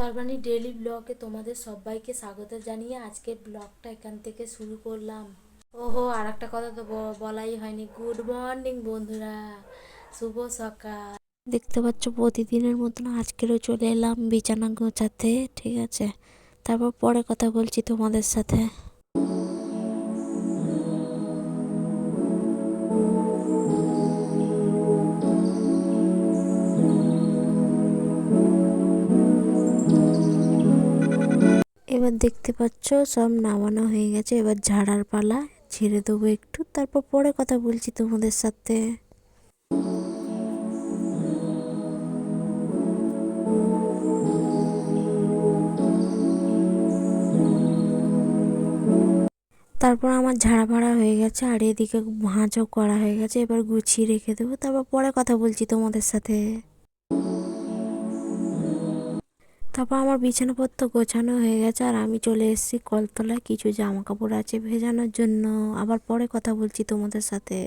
Sarbani daily ব্লগে তোমাদের সবাইকে স্বাগত জানিয়ে আজকের ব্লগটা এখান থেকে শুরু করলাম। ওহো আর একটা কথা তো বলাই হয়নি। গুড মর্নিং বন্ধুরা। শুভ সকাল। দেখতে পাচ্ছ, প্রতিদিনের মতন আজকেরও চলে এলাম বিছানা গোছাতে, ঠিক আছে? তারপর পরে কথা বলছি তোমাদের সাথে। এবার দেখতে পাচ্ছ, সব নামানো হয়ে গেছে। এবার ঝাড়ার পালা, ঝেড়ে দেবো একটু, তারপর পরে কথা বলছি তোমাদের সাথে। তারপর আমার ঝাড়া ভাড়া হয়ে গেছে, আর এদিকে ভাঁজও করা হয়ে গেছে। এবার গুছিয়ে রেখে দেবো, তারপর পরে কথা বলছি তোমাদের সাথে। তারপর আমার বিছানাপত্র গোছানো হয়ে গেছে আর আমি চলে এসেছি কলতলায়। কিছু জামা কাপড় আছে ভেজানোর জন্য। আবার পরে কথা বলছি তোমাদের সাথে।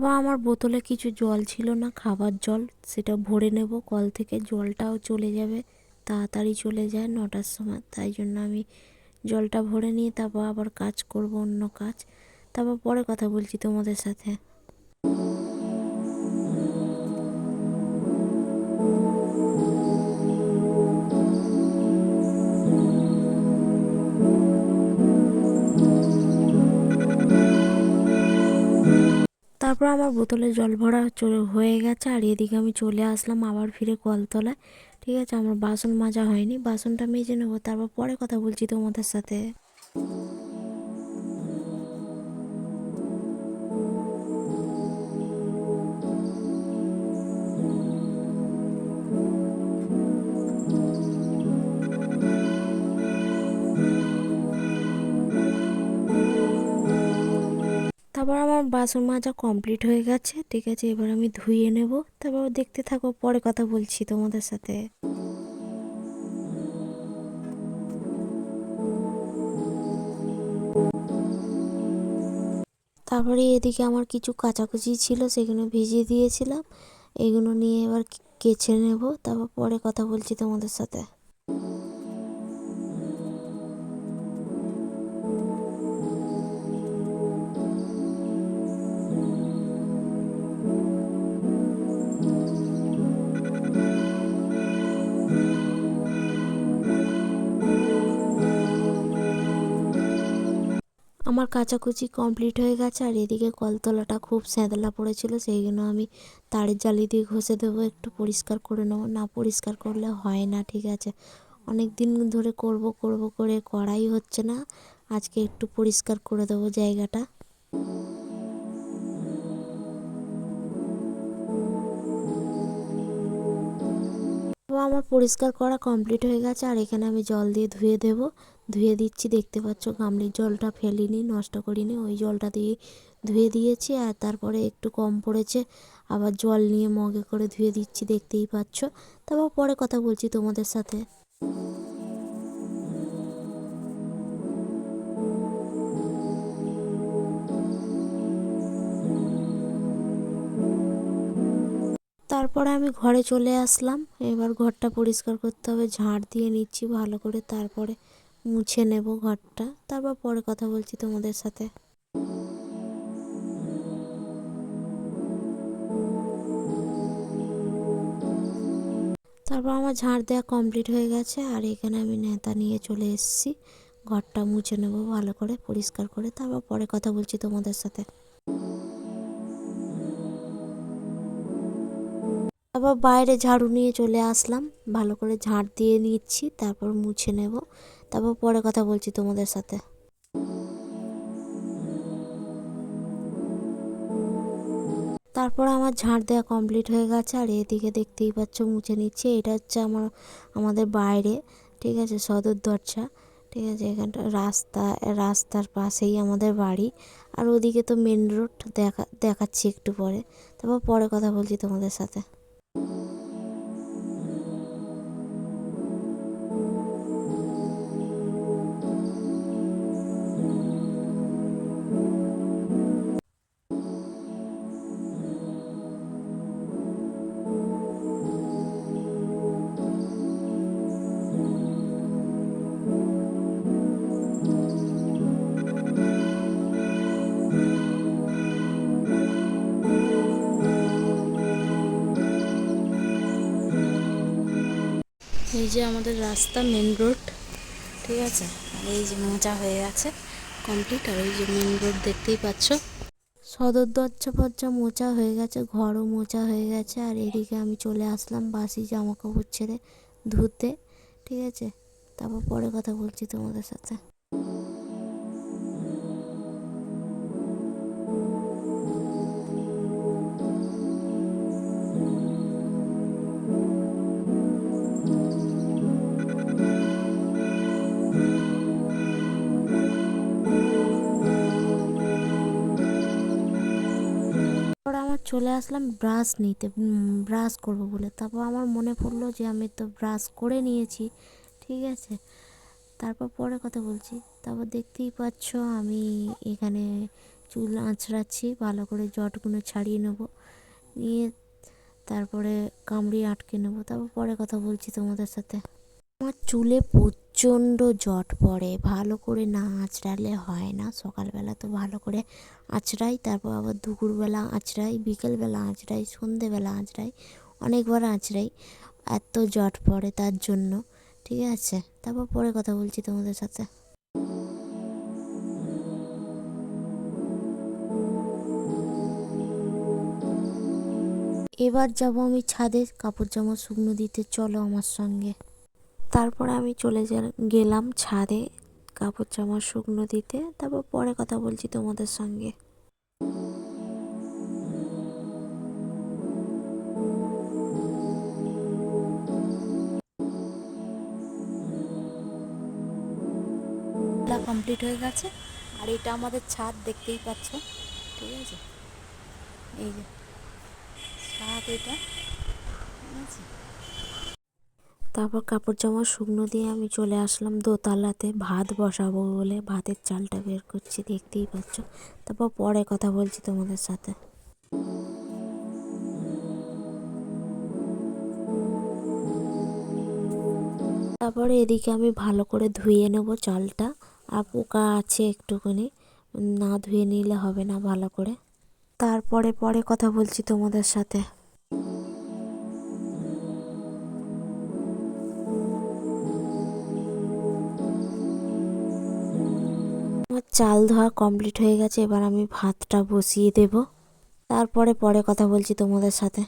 তারপর আমার বোতলে কিছু জল ছিল না, খাবার জল, সেটা ভরে নেব। কল থেকে জলটাও চলে যাবে, তাড়াতাড়ি চলে যায় নটার সময়। তাই জন্য আমি জলটা ভরে নিয়ে তারপর আবার কাজ করব, অন্য কাজ। তারপর পরে কথা বলছি তোমাদের সাথে। তারপর আমার বোতলে জল ভরা হয়ে গেছে। আর এদিকে আমি চলে আসলাম আবার ফিরে কলতলায়। ঠিক আছে, আমার বাসন মাজা হয়নি। বাসনটা মেজে নেব, তারপর পরে কথা বলছি তোমাদের সাথে। তারপর আমার বাসন মাজা কমপ্লিট হয়ে গেছে, ঠিক আছে, এবার আমি ধুয়ে নেব। তারপর দেখতে থাকো, পরে কথা বলছি তোমাদের সাথে। তারপরে এদিকে আমার কিছু কাচাকুচি ছিল, সেগুলো ভিজিয়ে দিয়েছিলাম। এগুলো নিয়ে এবার কেচে নেব, তারপর পরে কথা বলছি তোমাদের সাথে। আমার কাচাকুচি কমপ্লিট হয়ে গেছে আর এদিকে কলতলাটা খুব স্যাঁতলা পড়েছিল, সেই জন্য আমি তারের জালি দিয়ে ঘষে দেবো, একটু পরিষ্কার করে নেব। না পরিষ্কার করলে হয় না, ঠিক আছে। অনেক দিন ধরে করব করব করে করাই হচ্ছে না। আজকে একটু পরিষ্কার করে দেবো জায়গাটা। তো আমার পরিষ্কার করা কমপ্লিট হয়ে গেছে, আর এখানে আমি জল দিয়ে ধুয়ে দেব। ধুয়ে দিচ্ছি, দেখতে পাচ্ছ গামলির জলটা ফেলিনি, নষ্ট করিনি, ওই জলটা দিয়ে ধুয়ে দিয়েছি, আর তারপরে একটু কম পড়েছে, আবার জল নিয়ে মগে করে ধুয়ে দিচ্ছি, দেখতেই পাচ্ছ। তারপর পরে কথা বলছি তোমাদের সাথে। তারপরে আমি ঘরে চলে আসলাম। এবার ঘরটা পরিষ্কার করতে হবে, ঝাড় দিয়ে নিচ্ছি ভালো করে, তারপরে মুছে নেব ঘরটা। তারপর পরে কথা বলছি তোমাদের সাথে। তারপর আমার ঝাড় দেওয়া কমপ্লিট হয়ে গেছে, আর এখানে আমি নেতা নিয়ে চলে এসেছি। ঘরটা মুছে নেব ভালো করে, পরিষ্কার করে। তারপর পরে কথা বলছি তোমাদের সাথে। তারপর বাইরে ঝাড়ু নিয়ে চলে আসলাম। ভালো করে ঝাড় দিয়ে নিচ্ছি, তারপর মুছে নেব। তারপর পরে কথা বলছি তোমাদের সাথে। তারপর আমার ঝাড় দেওয়া কমপ্লিট হয়ে গেছে, আর এদিকে দেখতেই পাচ্ছ মুছে নিচ্ছে। এটা হচ্ছে আমার, আমাদের বাইরে, ঠিক আছে, সদর দরজা, ঠিক আছে, এখানটা রাস্তা, রাস্তার পাশেই আমাদের বাড়ি। আর ওদিকে তো মেন রোড দেখা, দেখাচ্ছি একটু পরে। তারপর পরে কথা বলছি তোমাদের সাথে। যে আমাদের রাস্তা মেন রোড ঠিক আছে? আর এই যে মোচা হয়ে গেছে কমপ্লিট আর এই যে মেন রোড দেখতেই পাচ্ছ। সদর দরজা ফরজা মোচা হয়ে গেছে, ঘরও মোচা হয়ে গেছে। আর এদিকে আমি চলে আসলাম বাসি জামা কাপড় ছেড়ে ধুতে, ঠিক আছে? তারপর পরে কথা বলছি তোমাদের সাথে। চলে আসলাম ব্রাশ নিতে ব্রাশ করব বলে। তারপর আমার মনে পড়ল যে আমি তো ব্রাশ করে নিয়েছি, ঠিক আছে? তারপর পরে কথা বলছি, তারপর দেখতেই পাচ্ছ আমি এখানে চুল আঁচড়াচ্ছি, ভালো করে জটগুলো ছাড়িয়ে নেব, নিয়ে তারপরে কামড়ি আটকে নেব। তারপর পরে কথা বলছি তোমাদের সাথে। আমার চুলে প্রচণ্ড জট পড়ে, ভালো করে না আঁচড়ালে হয় না। সকালবেলা তো ভালো করে আঁচড়াই, তারপর আবার দুপুরবেলা আঁচড়াই, বিকেলবেলা আঁচড়াই, সন্ধেবেলা আঁচড়াই, অনেকবার আঁচড়াই। এত জট পড়ে তার জন্য, ঠিক আছে? তারপর পরে কথা বলছি তোমাদের সাথে। এবার যাব আমি ছাদে কাপড় জামা শুকনো দিতে, চলো আমার সঙ্গে। তারপর আমি চলে গেলাম ছাদে কাপড় জামা শুকনো দিতে, তারপর পরে কথা বলছি তোমাদের সঙ্গে। কমপ্লিট হয়ে গেছে, আর এটা আমাদের ছাদ, দেখতেই পাচ্ছ। ঠিক আছে? এই যে, ছাদ এটা, ঠিক আছে? তারপর কাপড় জামা শুকনো দিয়ে আমি চলে আসলাম দোতলাতে। ভাত বসাবো বলে ভাতের চালটা বের করছি, দেখতেই পাচ্ছ। তারপর পরে কথা বলছি তোমাদের সাথে। তারপরে এদিকে আমি ভালো করে ধুয়ে নেব চালটা। আর পোকা আছে একটুখানি, না ধুয়ে নিলে হবে না ভালো করে। তারপরে পরে কথা বলছি তোমাদের সাথে। চাল ধোয়া কমপ্লিট হয়ে গেছে, এবার আমি ভাতটা বসিয়ে দেব। তারপরে পরে কথা বলছি তোমাদের সাথে।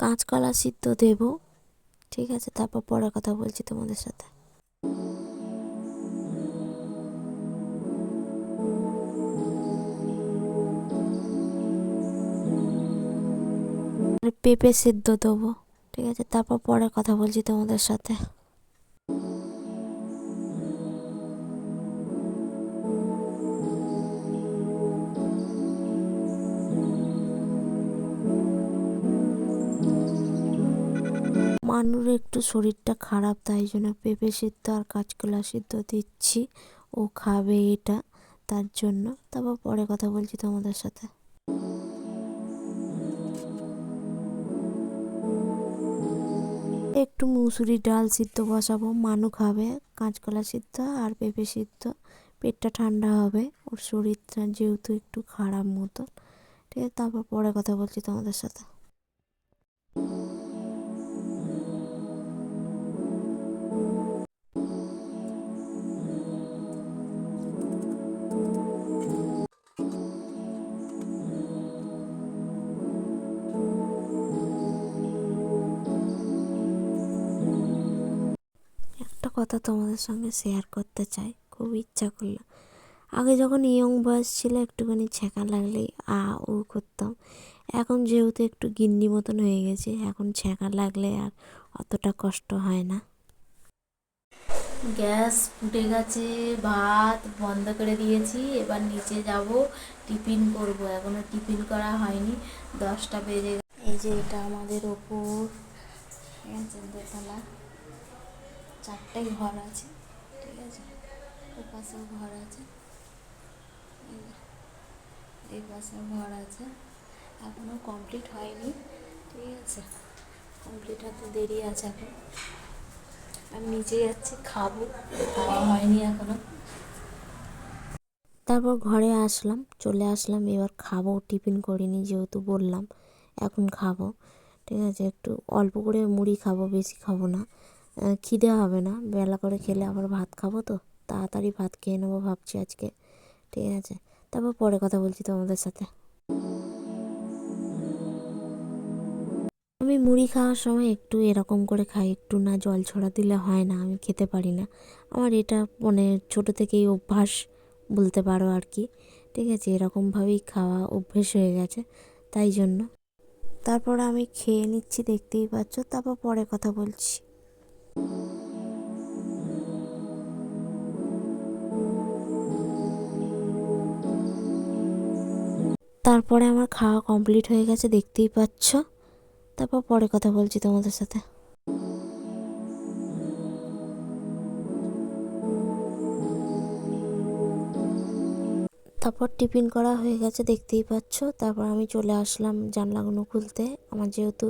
কাঁচকলা সিদ্ধ দেব। ঠিক আছে, তারপর পরে কথা বলছি তোমাদের সাথে। পেঁপে সিদ্ধ দেবো, ঠিক আছে, তারপর পরে কথা বলছি তোমাদের সাথে। মানুর একটু শরীরটা খারাপ, তাই জন্য পেঁপে সিদ্ধ আর কাঁচকলা সিদ্ধ দিচ্ছি। ও খাবে এটা, তার জন্য। তারপর পরে কথা বলছি তোমাদের সাথে। একটু মুসুরি ডাল সিদ্ধ বসাবো, মানু খাবে, কাঁচকলা সিদ্ধ আর পেঁপে সিদ্ধ। পেটটা ঠান্ডা হবে, ওর শরীরটা যেহেতু একটু খারাপ মতো ঠিক আছে, তারপর পরে কথা বলছি তোমাদের সাথে। কথা তোমাদের সঙ্গে শেয়ার করতে চাই। খুব ইচ্ছা করল। আগে যখন ইয়ং বয়স ছিল একটুখানি ছ্যাঁকা লাগলেই আ উ করতাম। এখন যেহেতু একটু গিন্নি মতন হয়ে গেছে এখন ছ্যাঁকা লাগলে আর অতটা কষ্ট হয় না। গ্যাস ফুটে গেছে ভাত বন্ধ করে দিয়েছি। এবার নিচে যাব টিফিন করব। এখনও টিফিন করা হয়নি দশটা বেজে এই যে এটা আমাদের ওপর। দোতলা চারটে ঘর আছে, ঠিক আছে? ও পাশেও ঘর আছে, এই পাশেও ঘর আছে। এখনও কমপ্লিট হয়নি, ঠিক আছে? কমপ্লিট হতে দেরি আছে এখন। আমি নিচে যাচ্ছি, খাব, খাওয়া হয়নি এখনও তারপর ঘরে আসলাম, চলে আসলাম, এবার খাব, টিফিন করিনি যেহেতু বললাম, এখন খাব, ঠিক আছে? একটু অল্প করে মুড়ি খাব, বেশি খাব না। খিদে হবে না। বেলা করে খেলে আবার ভাত খাব তো। তাড়াতাড়ি ভাত খেয়ে নেব ভাবছি আজকে। ঠিক আছে। তারপর পরে কথা বলছি তোমাদের সাথে। আমি মুড়ি খাওয়ার সময় একটু এরকম করে খাই। একটু না জল ছড়া দিলে হয় না, আমি খেতে পারি না। আমার এটা মানে ছোটো থেকেই অভ্যাস বলতে পারো আর কি। ঠিক আছে, এরকমভাবেই খাওয়া অভ্যেস হয়ে গেছে, তাই জন্য। তারপর আমি খেয়ে নিচ্ছি, দেখতেই পাচ্ছ। তারপর পরে কথা বলছি। তারপরে আমার খাওয়া কমপ্লিট হয়ে গেছে দেখতেই পাচ্ছ। তারপর পরে কথা বলছি তোমাদের সাথে। তারপর টিফিন করা হয়ে গেছে, দেখতেই পাচ্ছ। তারপর আমি চলে আসলাম জানলাগুলো খুলতে। আমার যেহেতু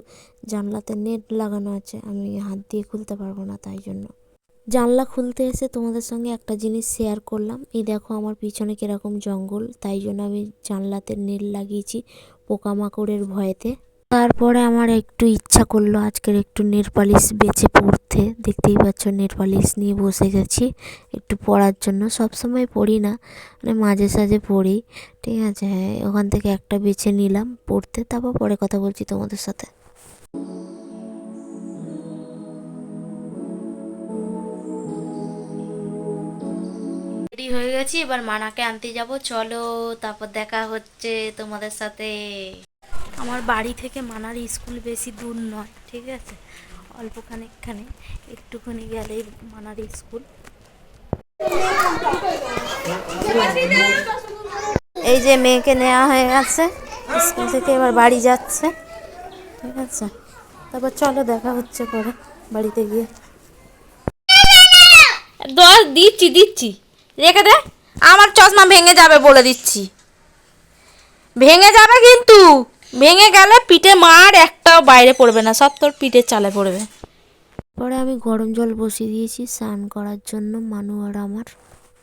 জানলাতে নেট লাগানো আছে, আমি হাত দিয়ে খুলতে পারব না তাই জন্য। জানলা খুলতে এসে তোমাদের সঙ্গে একটা জিনিস শেয়ার করলাম। এই দেখো আমার পিছনে কীরকম জঙ্গল, তাই জন্য আমি জানলাতে নেট লাগিয়েছি পোকামাকড়ের ভয়েতে। তারপরে আমার একটু ইচ্ছা করল আজকের একটু নেল পালিশ বেছে পড়তে। দেখতেই পাচ্ছ নেল পালিশ নিয়ে বসে গেছি একটু পড়ার জন্য। সব সময় পড়ি না মানে মাঝে সাঝে পড়ি। ঠিক আছে হ্যাঁ ওখান থেকে একটা বেছে নিলাম পড়তে, তারপর পরে কথা বলছি তোমাদের সাথে। রেডি হয়ে গেছি, এবার মানাকে আনতে যাব। চলো, তারপর দেখা হচ্ছে তোমাদের সাথে। আমার বাড়ি থেকে মানার স্কুল বেশি দূর নয়, ঠিক আছে? অল্প খানিকখানে একটুখানি গেলেই মানার স্কুল। এই যে মেয়েকে নেওয়া হয়ে গেছে, স্কুল থেকে এবার বাড়ি যাচ্ছে, ঠিক আছে? তারপর চলো দেখা হচ্ছে পরে বাড়িতে গিয়ে। দশ দিচ্ছি দিচ্ছি। রেখে দে, আমার চশমা ভেঙে যাবে বলে দিচ্ছি। ভেঙে যাবে কিন্তু। ভেঙে গেলে পিঠে মার একটাও বাইরে পড়বে না সব তোর পিঠের চালে পড়বে। পরে আমি গরম জল বসিয়ে দিয়েছি স্নান করার জন্য মানু আর আমার।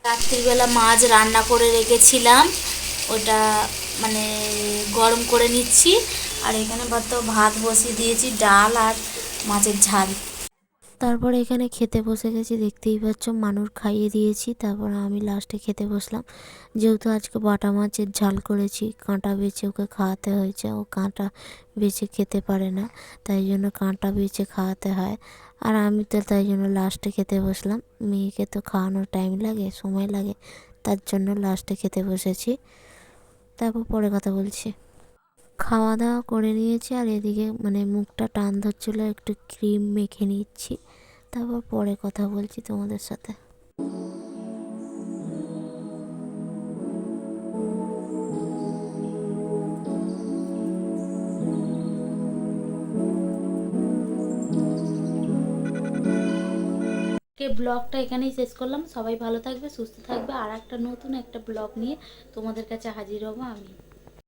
রাত্রিবেলা মাছ রান্না করে রেখেছিলাম ওটা মানে গরম করে নিচ্ছি আর এখানে তো ভাত বসিয়ে দিয়েছি ডাল আর মাছের ঝাল। তারপর এখানে খেতে বসে গেছি, দেখতেই পাচ্ছ মানুষ খাইয়ে দিয়েছি। তারপর আমি লাস্টে খেতে বসলাম। যেহেতু আজকে বাটা মাছের ঝাল করেছি, কাঁটা বেছে ওকে খাওয়াতে হয়েছে। ও কাঁটা বেছে খেতে পারে না, তাই জন্য কাঁটা বেছে খাওয়াতে হয়। আর আমি তো তাই জন্য লাস্টে খেতে বসলাম। মেয়েকে তো খাওয়ানোর টাইম লাগে, সময় লাগে, তার জন্য লাস্টে খেতে বসেছি। তারপর পরে কথা বলছি। খাওয়া দাওয়া করে নিয়েছি আর এদিকে মানে মুখটা টান ধরছিল, একটু ক্রিম মেখে নিচ্ছি। তারপর পরে কথা বলছি তোমাদের সাথে। ব্লগটা এখানেই শেষ করলাম। সবাই ভালো থাকবে, সুস্থ থাকবে। আর একটা নতুন একটা ব্লগ নিয়ে তোমাদের কাছে হাজির হব আমি।